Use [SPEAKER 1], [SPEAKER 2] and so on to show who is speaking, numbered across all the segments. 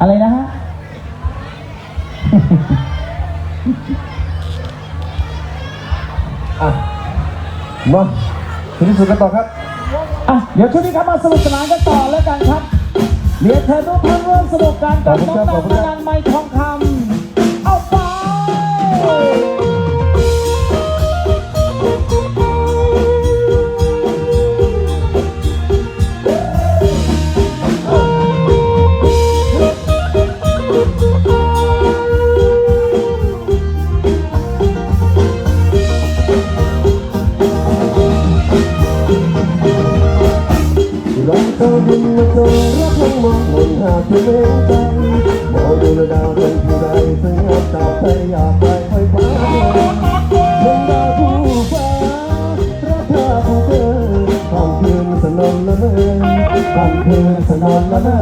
[SPEAKER 1] อะไรนะฮะ
[SPEAKER 2] อะมาถึงที่สุดกันต่อครับ
[SPEAKER 1] อะ เดี๋ยวช่วงนี้ครับมาสนุกสนานกันต่อแล้วกันครับ เรียนเชิญทุกท่านร่วมสนุกกันกับน้อง
[SPEAKER 2] ขอบคุณครับ
[SPEAKER 1] นำนันไม้ทองคำเอาไป
[SPEAKER 2] มนหาเธอเองใจมองดูดาวเดินที่ใดสวยงามตาไปอยากไปไฟฟ้าเมืองดาวผู้ฟ้ารักเธอผู้เธอทำคืนสนนละเมอทำคืนสนนละเมอ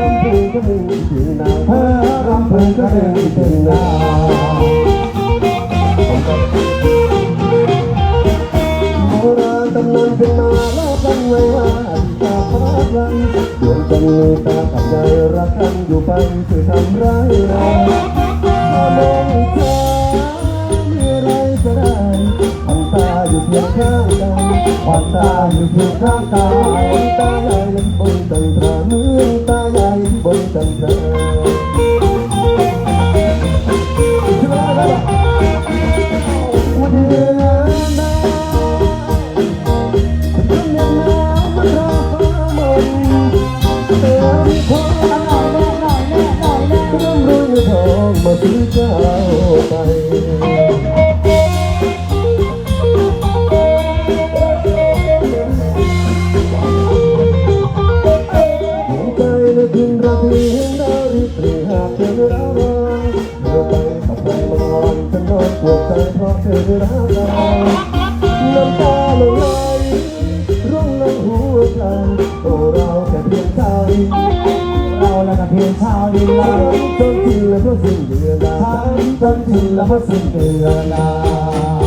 [SPEAKER 2] รำพึงก็หนึ่งถึงนาวเธอรำพึงก็หนึ่งถึงนาว ดวงจันทร์มีตากับใจรักกันอยู่ไปคือทำร้ายเราถ้ามองเธอมีอไรจะได้ควันตาอยู่เพียงข้างกันควันตาอยู่เพียงข้างกายตาใหญ่บนจันทราเมือตาใหญ่บนจันทรา ไป สิ้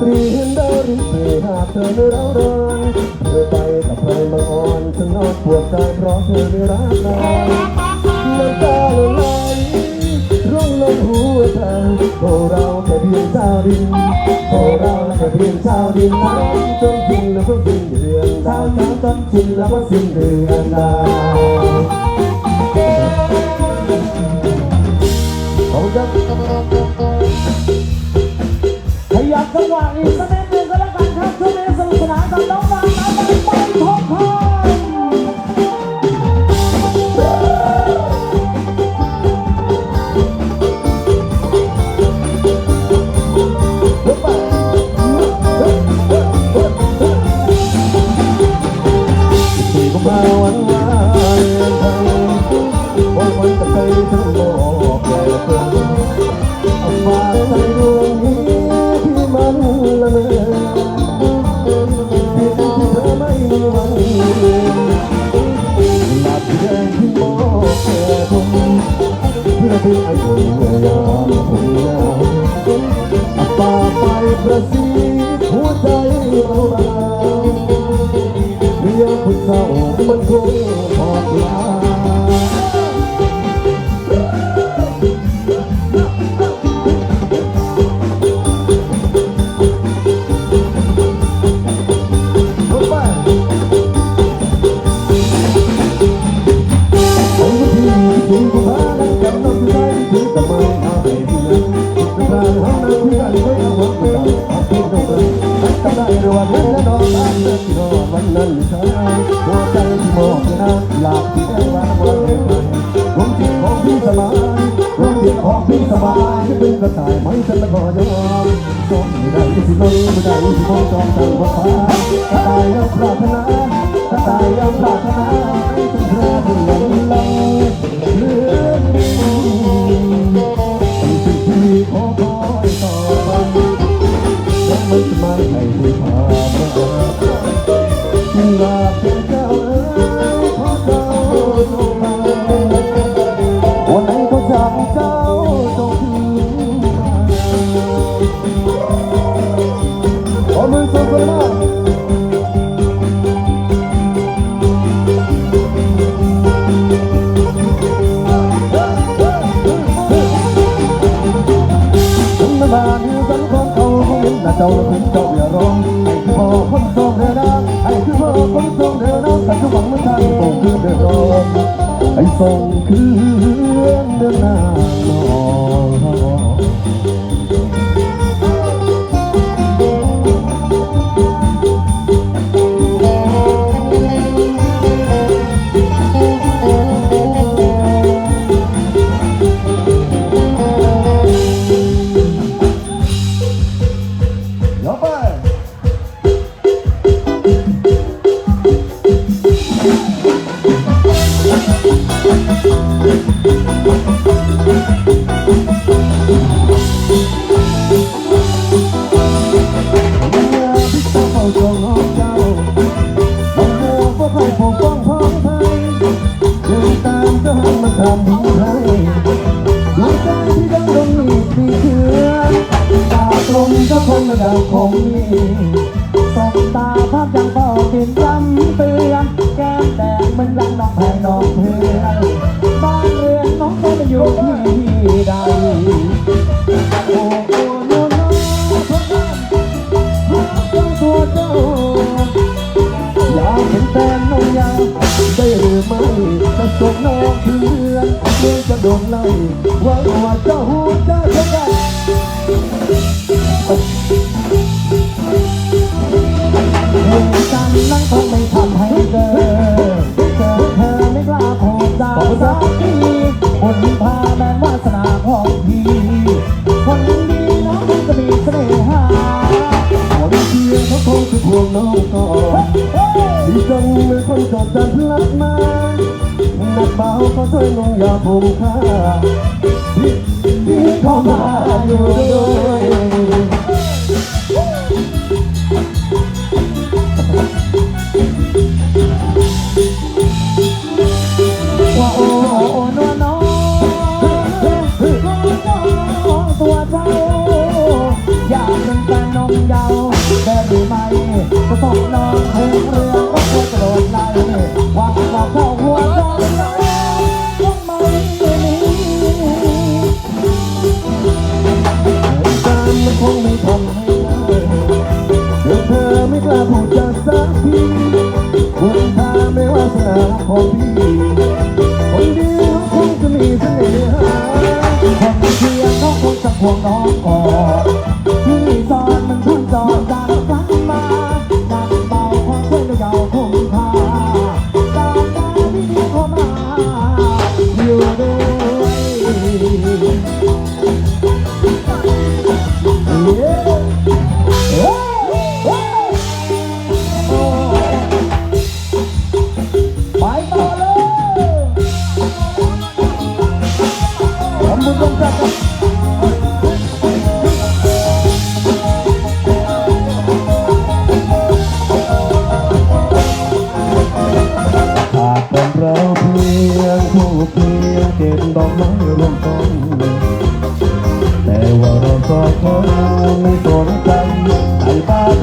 [SPEAKER 2] คืน
[SPEAKER 1] รา
[SPEAKER 2] ตรีเห็นดาวริบเรหากเธอไม่ร้าวร้อนเธอไปกับใครบางอ่อนฉันนอนปวดใจเพราะเธอไม่รักเราน้ำตาละลายร่องลงหัวใจโอเราแค่เพียงชาวดินโอเราแค่เพียงชาวดินน้ำจนทิ้งแล้วก็สิ้นเดือนดาวน้ำจนทิ้งแล้วก็สิ้นเดือนดาวขอบคุณครับ
[SPEAKER 1] ยับจังหวะอีกสักนิดหนึงก็แล้วกันครับช่วงนี้สนุกสนานกับน้อง ของ
[SPEAKER 2] ดีสบายเป็นกระต่ายไม่จะตะขอยอมจนไม่ได้สิลงไม่ได้ที่มองจองต่างฟ้ากระต่ายยังปรารถนากระต่ายยังปรารถนาให้เป็นเธอเป็นหลงไหมืองเป็สิ่งที่ขอคอยต่อไปยังไม่จะมาให้คุยผ่านมา เดิ
[SPEAKER 1] นอให้
[SPEAKER 2] ส่งคืนเดินห
[SPEAKER 1] น้าต่อ
[SPEAKER 2] ก็ช่วยลงยาผมข้าที่เข้ามาอยู่ด้วย
[SPEAKER 1] กันสักทีบ
[SPEAKER 2] นทาไม่ว่าสนาของพี่คนเดียวคงจะมีเสน่ห์
[SPEAKER 1] ความเชื่อเขาคงจะห่วงน้องกอด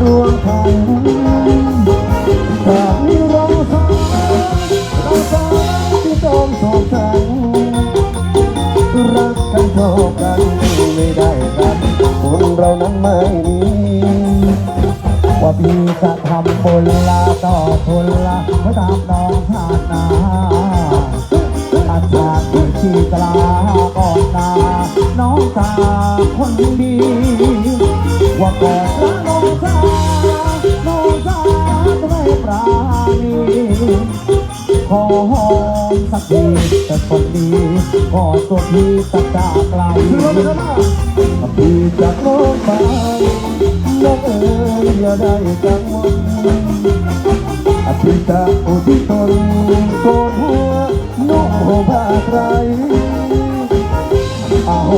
[SPEAKER 1] รวงทอ
[SPEAKER 2] งจากนิ้วรองสองเราสองที่ต้องสองกัน รักกันเท่ากันไม่ได้กันคนเรานั้นไม่ดี
[SPEAKER 1] ว่าพี่จะทำคนละต่อคนละไม่ตามน้องผ่านนาอาจารย์ที่กลาก่อนนาน้องตาคนดี ว่าก่อนรัก ขอหอมสักทีแต่คนดีขอตัวพี่สักจาไกล
[SPEAKER 2] พี่จากโลกไปน้องเอ๋ยอย่าได้กังวลอภิตาอุทิศตนโกนหัวน้องผ้าใครอาโห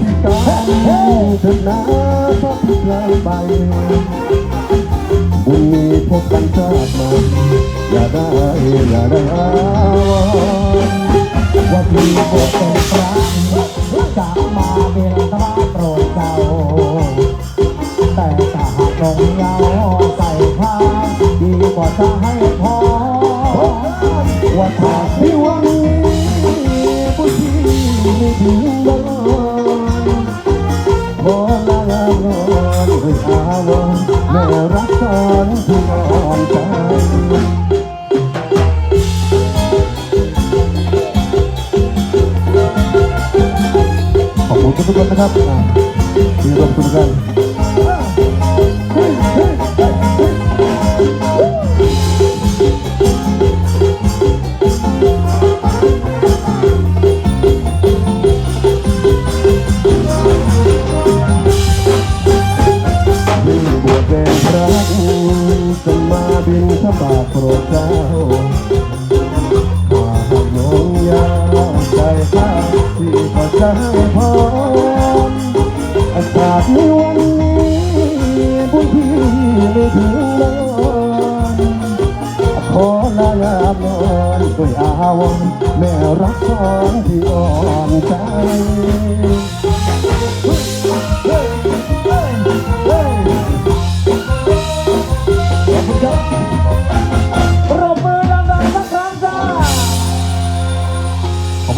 [SPEAKER 2] สิกรรมเถิดนะเพราะพี่เคยไป บุญมีพบกันชาติมาอย่าได้อย่าได้ว่า
[SPEAKER 1] พี่บวชเป็นพระจะมาเบลตราโปรดเจ้า แต่ถ้าหากลงเยาใส่ผ้าดีกว่าจะให้พอว่าถ้า
[SPEAKER 2] ที่วันนี้ผู้ที่ไม่ถึงบ้า นขอนด้วยอาวอนแม่รักสอนพี่นอนใจขอบคุณทุกคนนะครับที่ร่วมสนุกกัน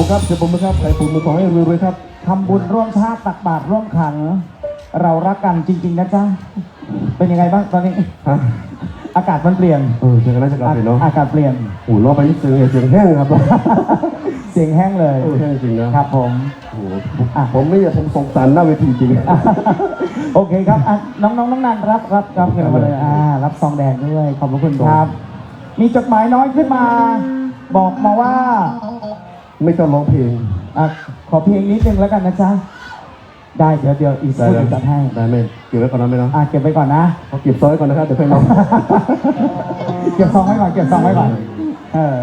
[SPEAKER 2] ขอบ
[SPEAKER 1] คุ
[SPEAKER 2] ณครับเชิญผมนะครับใครปุ่มมือขอให้รวยๆครับ
[SPEAKER 1] ทำบุญร่วมชาติตักบาตรร่วมขัน เรารักกันจริง ๆ นะจ๊ะ เป็นยังไงบ้างตอนนี้
[SPEAKER 2] ฮะ
[SPEAKER 1] อากาศมันเปลี่ยน
[SPEAKER 2] เออเจอกันราชการเนาะ
[SPEAKER 1] อากาศเปลี่ยน
[SPEAKER 2] โอ้โหรอบไปนี่เสียงเสียงแห้งครับ
[SPEAKER 1] เสียงแห้งเลย
[SPEAKER 2] เออแห้งจริงนะ ครับ
[SPEAKER 1] ผม
[SPEAKER 2] โอ้โหผมผมไม่อยากผมสงสารหน้าเวทีจริง
[SPEAKER 1] โอเคครับอะน้องๆน้องนันรับรับรับเงินมาเลยอ่ารับซองแดงด้วยขอบพระคุณครับ มีจดหมายน้อยขึ้นมา บอกมาว่า
[SPEAKER 2] ไม่ต้องร้องเพลง
[SPEAKER 1] อะขอเพลงนิดนึงแล้วกันนะจ๊ะ ได้เดี๋ยวเดี๋ยวอีกสักครู่จัดให้
[SPEAKER 2] ได้ไหมเก็บไว้ก่อนนะไม่เนาะ
[SPEAKER 1] อะเก็บไปก่อนนะ
[SPEAKER 2] เอาเก็บซอยก่อนนะครับเดี๋ยวค่อยร้อง
[SPEAKER 1] เก็บซองไว้ก่อนเก็บซองไว้ก่อนเออ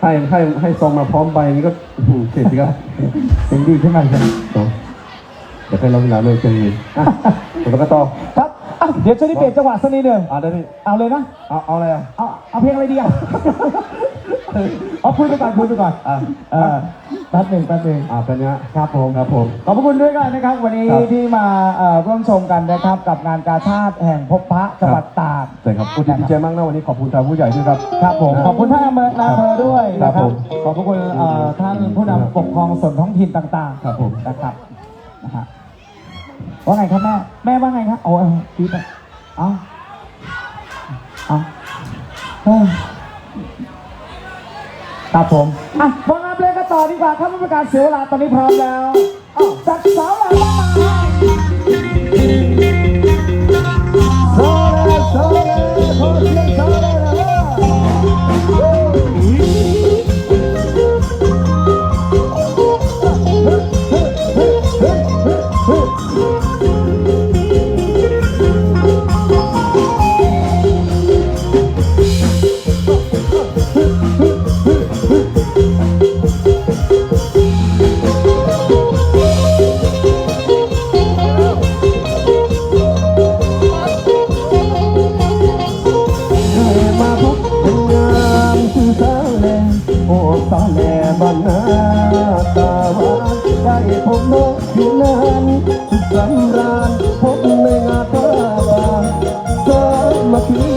[SPEAKER 2] ให้ให้ให้ซองมาพร้อมใบนี้ก็อื้อหือเสร็จสิครับ
[SPEAKER 1] เสียงดีขึ้นมาเลย
[SPEAKER 2] เนาะเดี๋ยวค่อยร้องเวลาเลยเจออะแล้วก็ต่อ
[SPEAKER 1] ครับอะเดี๋ยวช่วยนี่เปลี่ยนจังหวะสักนิดหนึ่ง
[SPEAKER 2] อะได้พี่
[SPEAKER 1] เอาเลยนะ
[SPEAKER 2] เอาเอาอะไรอะ
[SPEAKER 1] เอาเอาเพลงอะไรดีอะ เอาพูดไปก่อนพูดไปก่อน
[SPEAKER 2] อะ
[SPEAKER 1] เออแป๊บหนึ่งแป๊บหนึ่ง
[SPEAKER 2] อะเป็นเนี้ย
[SPEAKER 1] ครับผม
[SPEAKER 2] ครับผม
[SPEAKER 1] ขอบพระคุณด้วยกันนะครับ วันนี้
[SPEAKER 2] ครับ
[SPEAKER 1] ที่มาเอ่อร่วมชมกันนะครับ กับงานกาชาติแห่งพบพระจังหวัดตาก
[SPEAKER 2] ใช่ครับผู้ที่ดีใจมากนะวันนี้ขอบคุณทางผู้ใหญ่ด้วยครับ
[SPEAKER 1] ครับผม
[SPEAKER 2] ครับ
[SPEAKER 1] ขอบคุณท่านอำเภอนายอำเภอด้วยนะค
[SPEAKER 2] ครั
[SPEAKER 1] รั
[SPEAKER 2] บบผม
[SPEAKER 1] ขอบพระคุณเอ่อท่านผู้นำปกครองส่วนท้องถิ่นต่าง
[SPEAKER 2] ครับผม
[SPEAKER 1] ๆนะครับนะฮะว่าไงครับแม่แม่ว่าไงครับโอ้ยคิดอะเอาเอาเอ้ย ครับผมอะฟังอัพเลยกันต่อดีกว่าครับไม่เป็นการเสียเวลาตอนนี้พร้อมแล้วอ้าวจัดสาวหลังมา
[SPEAKER 2] โซเลโซเลขอเสียงโซเล โอ้สาวแลบ้านนาตาหวานได้พบน้องอยู่นานสุดสำราญพบในงาตาบานสามัคคี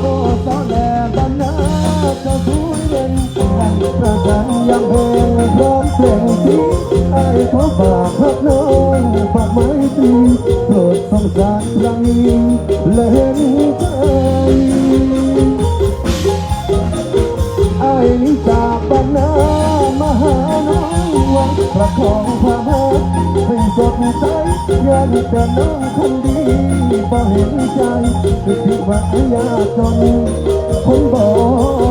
[SPEAKER 2] โอ้สาวแลบ้านนาจ้าสวยเด่นกันประกันยังเพลงพร้อมเพลงที่ไอ้ขอฝากพักน้องฝากไม้ตีโปรดสงสารครั้งนี้และเห็นใจ ยันแต่น้องคนดีบ่เห็นใจคือที่ว่าอยากจนคนบอก